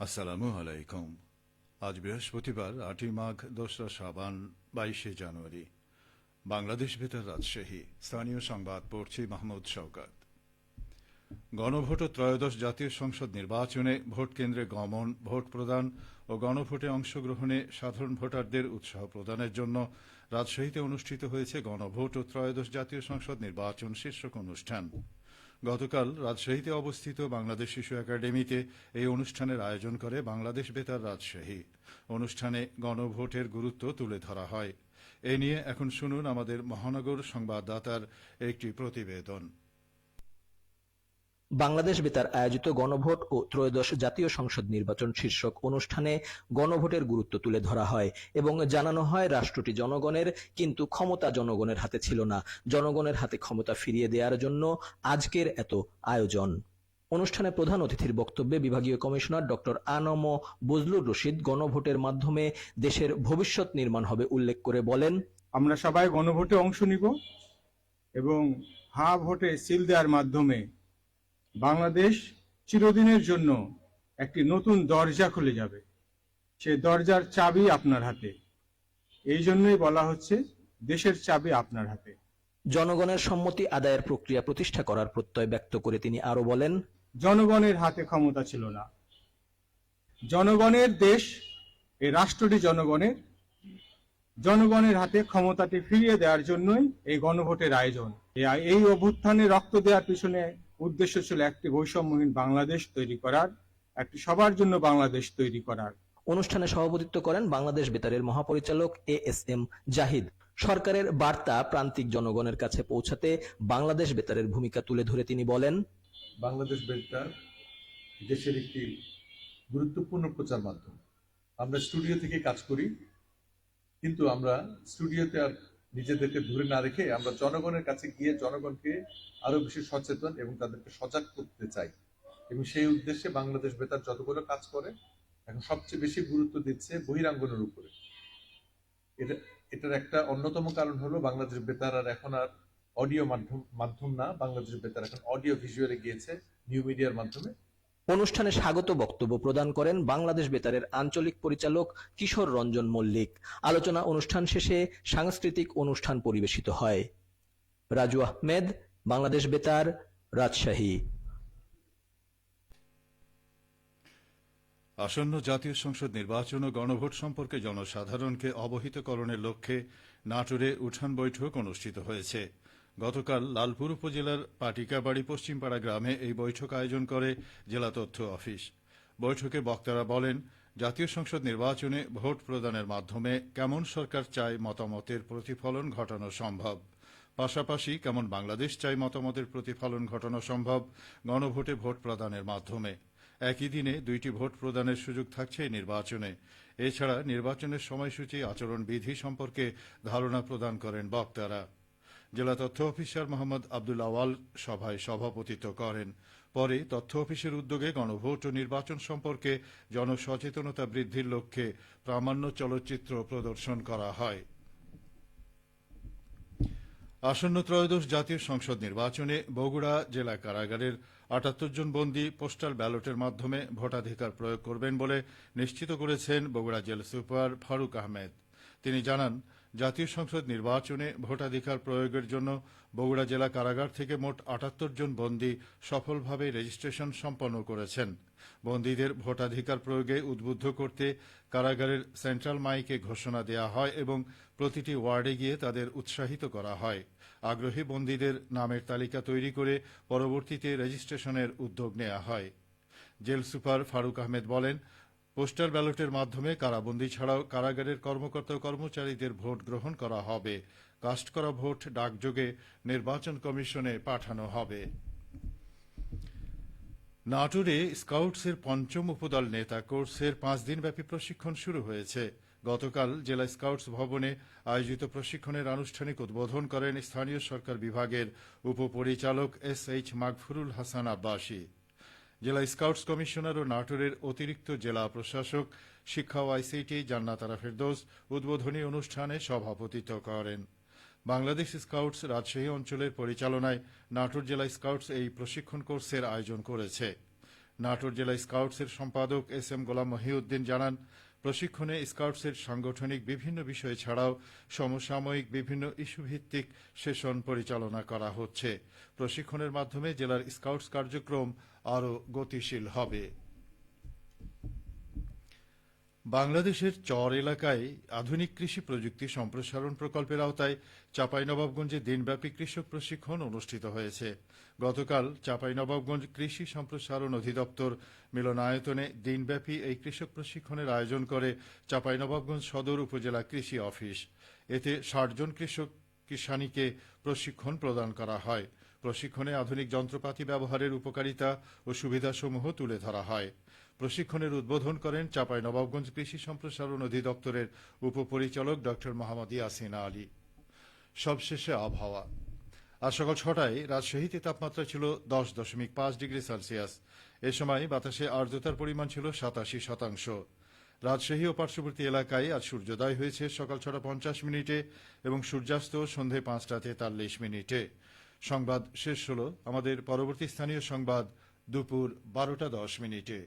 আসসালামু আলাইকুম। আজ বৃহস্পতিবার, আটই মাঘ, দোসরা সাবান বাইশে জানুয়ারি। বাংলাদেশ বেতার রাজশাহী। স্থানীয় সংবাদ, পড়ছি মাহমুদ শওকাত। গণভোট ও ত্রয়োদশ জাতীয় সংসদ নির্বাচনে ভোট কেন্দ্রে গমন, ভোট প্রদান ও গণভোটে অংশগ্রহণে সাধারণ ভোটারদের উৎসাহ প্রদানের জন্য রাজশাহীতে অনুষ্ঠিত হয়েছে গণভোট ও ত্রয়োদশ জাতীয় সংসদ নির্বাচন শীর্ষক অনুষ্ঠান। গতকাল রাজশাহীতে অবস্থিত বাংলাদেশ শিশু একাডেমিতে এই অনুষ্ঠানের আয়োজন করে বাংলাদেশ বেতার রাজশাহী। অনুষ্ঠানে গণভোটের গুরুত্ব তুলে ধরা হয়। এ নিয়ে এখন শুনুন আমাদের মহানগর সংবাদদাতার একটি প্রতিবেদন। বাংলাদেশ বেতার আয়োজিত গণভোট ও ত্রয়োদশ জাতীয় সংসদ নির্বাচন শীর্ষক অনুষ্ঠানে গণভোটের গুরুত্ব তুলে ধরা হয় এবং জানানো হয় রাষ্ট্রটি জনগণের, কিন্তু ক্ষমতা জনগণের হাতে ছিল না। জনগণের হাতে ক্ষমতা ফিরিয়ে দেওয়ার জন্য আজকের এত আয়োজন। অনুষ্ঠানে প্রধান অতিথির বক্তব্যে বিভাগীয় কমিশনার ডক্টর আনম বজলুর রশিদ গণভোটের মাধ্যমে দেশের ভবিষ্যৎ নির্মাণ হবে উল্লেখ করে বলেন, আমরা সবাই গণভোটে অংশ নিব এবং হা ভোটে সিল দেওয়ার মাধ্যমে বাংলাদেশ চিরদিনের জন্য একটি নতুন দরজা খুলে যাবে। সে দরজার চাবি আপনার হাতে। এই জন্যই বলা হচ্ছে দেশের চাবি আপনার হাতে। জনগণের সম্মতি আদায়ের প্রক্রিয়া প্রতিষ্ঠা করার প্রত্যয় ব্যক্ত করে তিনি আরও বলেন জনগণের হাতে ক্ষমতা ছিল না। জনগণের দেশ এই রাষ্ট্রটি জনগণের। জনগণের হাতে ক্ষমতাটি ফিরিয়ে দেওয়ার জন্যই এই গণভোটের আয়োজন। এই- এই অভ্যুত্থানে রক্ত দেওয়ার পিছনে উদ্দেশ্য ছিল একটি বৈষম্যহীন বাংলাদেশ তৈরি করার একটি সবার জন্য বাংলাদেশ তৈরি করার। অনুষ্ঠানে সভাপতিত্ব করেন বাংলাদেশ বেতারের মহাপরিচালক এ এস এম জাহিদ। সরকারের বার্তা প্রান্তিক জনগণের কাছে পৌঁছাতে বাংলাদেশ বেতারের ভূমিকা তুলে ধরে তিনি বলেন বাংলাদেশ বেতার দেশের একটি গুরুত্বপূর্ণ প্রচার মাধ্যম। আমরা স্টুডিও থেকে কাজ করি কিন্তু আমরা স্টুডিওতে আর নিজেদেরকে ধরে না রেখে আমরা জনগণের কাছে গিয়ে জনগণকে আরও বেশি সচেতন এবং তাদেরকে সজাগ করতে চাই। এবং সেই উদ্দেশ্যে বাংলাদেশ বেতার যতগুলো কাজ করে, এখন সবচেয়ে বেশি গুরুত্ব দিচ্ছে বহিরাঙ্গনের উপরে। এটা, এটার একটা অন্যতম কারণ হলো বাংলাদেশ বেতার আর এখন আর অডিও মাধ্যম মাধ্যম না, বাংলাদেশ বেতার এখন অডিও ভিজুয়ালে গিয়েছে, নিউ মিডিয়ার মাধ্যমে। অনুষ্ঠানে স্বাগত বক্তব্য প্রদান করেন বাংলাদেশ বেতারের আঞ্চলিক পরিচালক কিশোর রঞ্জন মল্লিক। আলোচনা অনুষ্ঠান শেষে সাংস্কৃতিক অনুষ্ঠান পরিবেশিত হয়। রাজু আহমেদ, বাংলাদেশ বেতার, রাজশাহী। আসন্ন জাতীয় সংসদ নির্বাচন ও গণভোট সম্পর্কে জনসাধারণকে অবহিতকরণের লক্ষ্যে নাটোরে উঠান বৈঠক অনুষ্ঠিত হয়েছে। গতকাল লালপুর উপজেলার পাটিকাবাড়ি পশ্চিমপাড়া গ্রামে এই বৈঠক আয়োজন করে জেলা তথ্য অফিস। বৈঠকে বক্তারা বলেন, জাতীয় সংসদ নির্বাচনে ভোট প্রদানের মাধ্যমে কেমন সরকার চায় মতামতের প্রতিফলন ঘটানো সম্ভব? পাশাপাশি কেমন বাংলাদেশ চাই মতামতের প্রতিফলন ঘটানো সম্ভব গণভোটে ভোট প্রদানের মাধ্যমে? একই দিনে দুইটি ভোট প্রদানের সুযোগ থাকছে নির্বাচনে। এছাড়া নির্বাচনের সময়সূচি, আচরণবিধি সম্পর্কে ধারণা প্রদান করেন বক্তারা। জেলা তথ্য অফিসার মোহাম্মদ আব্দুল আওয়াল সভায় সভাপতিত্ব করেন। পরে তথ্য অফিসের উদ্যোগে গণভোট ও নির্বাচন সম্পর্কে জনসচেতনতা বৃদ্ধির লক্ষ্যে প্রামাণ্য চলচ্চিত্র প্রদর্শন করা হয়। আসন্ন ত্রয়োদশ জাতীয় সংসদ নির্বাচনে বগুড়া জেলা কারাগারের আটাত্তর জন বন্দী পোস্টাল ব্যালটের মাধ্যমে ভোটাধিকার প্রয়োগ করবেন বলে নিশ্চিত করেছেন বগুড়া জেল সুপার ফারুক আহমেদ। তিনি জানান জাতীয় সংসদ নির্বাচনে ভোটাধিকার প্রয়োগের জন্য বগুড়া জেলা কারাগার থেকে মোট আটাত্তর জন বন্দী সফলভাবে রেজিস্ট্রেশন সম্পন্ন করেছেন। বন্দীদের ভোটাধিকার প্রয়োগে উদ্বুদ্ধ করতে কারাগারের সেন্ট্রাল মাইকে ঘোষণা দেওয়া হয় এবং প্রতিটি ওয়ার্ডে গিয়ে তাদের উৎসাহিত করা হয়। আগ্রহী বন্দীদের নামের তালিকা তৈরি করে পরবর্তীতে রেজিস্ট্রেশনের উদ্যোগ নেওয়া হয়। জেল সুপার ফারুক আহমেদ বলেন পোস্টাল ব্যালটের মাধ্যমে কারাবন্দি ছাড়াও কারাগারের কর্মকর্তা কর্মচারীদের ভোট গ্রহণ করা হবে। কাস্ট করা ভোট ডাকযোগে নির্বাচন কমিশনে পাঠানো হবে। নাটোরে স্কাউটসের পঞ্চম উপদল নেতা কোর্সের পাঁচ দিনব্যাপী প্রশিক্ষণ শুরু হয়েছে। গতকাল জেলা স্কাউটস ভবনে আয়োজিত প্রশিক্ষণের আনুষ্ঠানিক উদ্বোধন করেন স্থানীয় সরকার বিভাগের উপপরিচালক এস এইচ মাগফুরুল হাসান আব্বাসী। জেলা স্কাউটস কমিশনার ও নাটোরের অতিরিক্ত জেলা প্রশাসক, শিক্ষা ও আইসিটি জান্নাতারা ফেরদৌস উদ্বোধনী অনুষ্ঠানে সভাপতিত্ব করেন। বাংলাদেশ স্কাউটস রাজশাহী অঞ্চলের পরিচালনায় নাটোর জেলা স্কাউটস এই প্রশিক্ষণ কোর্সের আয়োজন করেছে। নাটোর জেলা স্কাউটসের সম্পাদক এস এম গোলাম মহিউদ্দিন জানান প্রশিক্ষণে স্কাউটসের সাংগঠনিক বিভিন্ন বিষয় ছাড়াও সমসাময়িক বিভিন্ন ইস্যুভিত্তিক সেশন পরিচালনা করা হচ্ছে। প্রশিক্ষণের মাধ্যমে জেলার স্কাউটস কার্যক্রম আরও গতিশীল হবে। বাংলাদেশের চর এলাকায় আধুনিক কৃষি প্রযুক্তি সম্প্রসারণ প্রকল্পের আওতায় চাঁপাইনবাবগঞ্জে দিনব্যাপী কৃষক প্রশিক্ষণ অনুষ্ঠিত হয়েছে। গতকাল চাঁপাইনবাবগঞ্জ কৃষি সম্প্রসারণ অধিদপ্তর মিলনায়তনে দিনব্যাপী এই কৃষক প্রশিক্ষণের আয়োজন করে চাঁপাইনবাবগঞ্জ সদর উপজেলা কৃষি অফিস। এতে ষাট জন কৃষক কিষানীকে প্রশিক্ষণ প্রদান করা হয়। প্রশিক্ষণে আধুনিক যন্ত্রপাতি ব্যবহারের উপকারিতা ও সুবিধাসমূহ তুলে ধরা হয়। প্রশিক্ষণের উদ্বোধন করেন চাঁপাই নবাবগঞ্জ কৃষি সম্প্রসারণ অধিদপ্তরের উপপরিচালক ড মোহাম্মদ ইয়াসিনা আলী। সবশেষে আবহাওয়া। আজ সকাল ছটায় রাজশাহীতে তাপমাত্রা ছিল দশ দশমিক পাঁচ ডিগ্রি সেলসিয়াস। এ সময় বাতাসে আর্দ্রতার পরিমাণ ছিল সাতাশি শতাংশ। রাজশাহী ও পার্শ্ববর্তী এলাকায় আজ সূর্যোদয় হয়েছে সকাল ছটা পঞ্চাশ মিনিটে এবং সূর্যাস্ত সন্ধে পাঁচটা তেতাল্লিশ মিনিটে। সংবাদ শেষ হল আমাদের পরবর্তী স্থানীয় সংবাদ দুপুর বারোটা দশ মিনিটে।